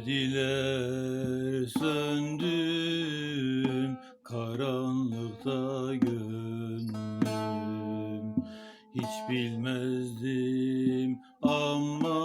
Dediler söndüm karanlıkta gönlüm. Hiç bilmezdim ama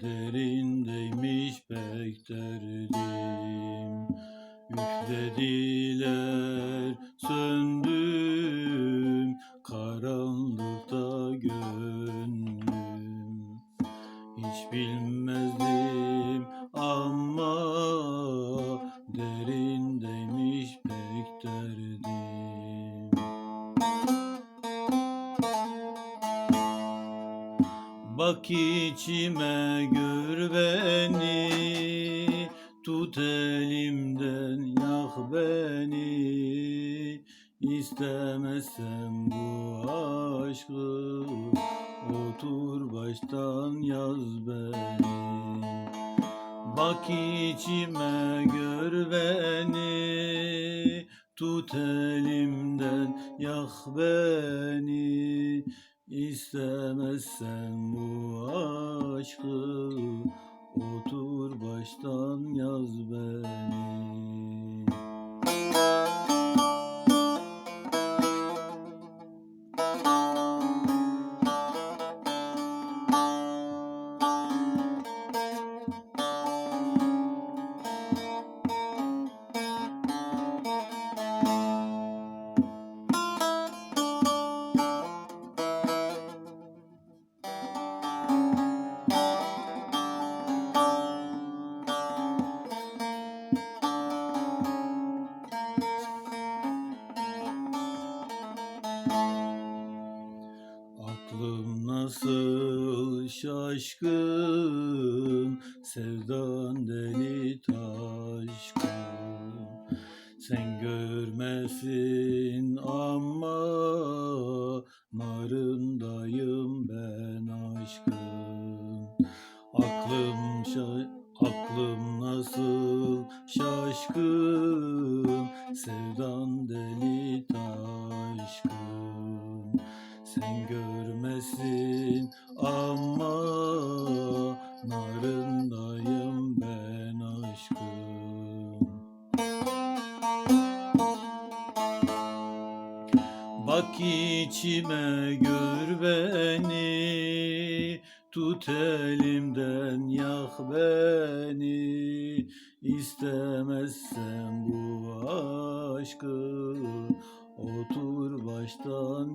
derindeymiş pek derdim. Üflediler söndüm derdim. Bak içime gör beni. Tut elimden yak beni. İstemezsem bu aşkı Otur baştan yaz beni. Bak içime gör beni Tut elimden yak beni. İstemezsen bu aşkı nasıl şaşkın Sevdan deli taşkın. Sen görmesin ama Narındayım ben aşkın. Aklım şa- aklım nasıl şaşkın Sevdan deli taşkın. Sen görmesin ama narındayım ben aşkım. Bak içime gör beni. Tut elimden yak beni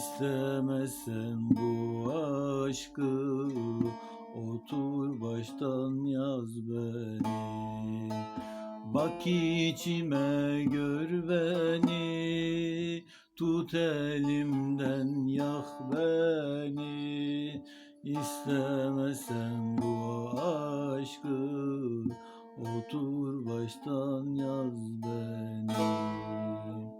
İstemezsen bu aşkı. Otur baştan yaz beni. Bak içime gör beni. Tut elimden yak beni. İstemezsen bu aşkı. Otur baştan yaz beni